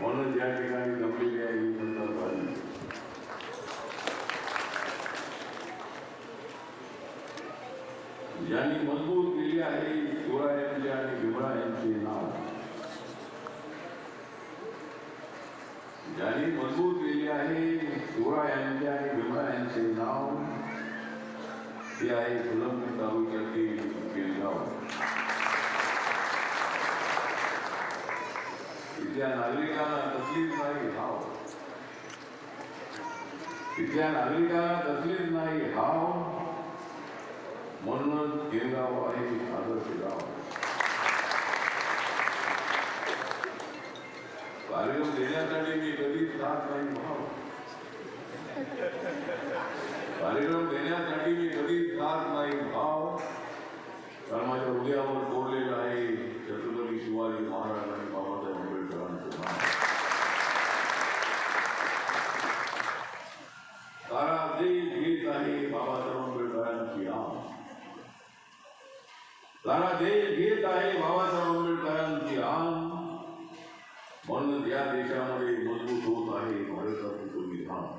म्हणून ज्या ठिकाणी जमलेली आहे ही मज़बूत केली आहे भीमरायांचे नाव ज्यांनी मज़बूत नाव ते आहे म्हणूनच हे गाव आहे आदर्श गाव कार्यक्रम देण्यासाठी मी कधीच जात नाही कार्यक्रम देण्यासाठी मी कधीच जात नाही कारण माझ्या हृदयावर कोरलेलं आहे शिवाजी महाराज आणि बाबासाहेब आंबेडकरांचं नाव सारा देश घेत आहे बाबासाहेब आंबेडकरांची आम सारा देश घेत आहे बाबासाहेब आंबेडकरांची आम. म्हणून या देशामध्ये मज़बूत होत आहे भारताचं संविधान.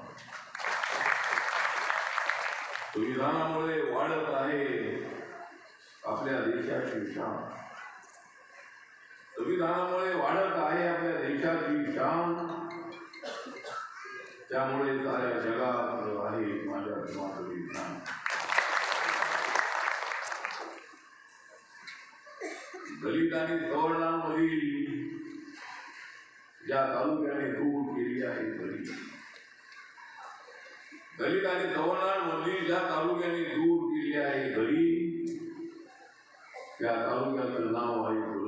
संविधानामुळे वाढत आहे आपल्या देशाची शान. संविधानामुळे वाढत आहे आपल्या देशाची शान. त्यामुळे साऱ्या जगात आहे माझ्या धर्माचं ज्ञान दलित आणि सवर्णांमधील ज्या तालुक्याने दूर केली आहे दलित दलित आणि सवर्णांमधील ज्या दूर केली आहे दलित नाव आहे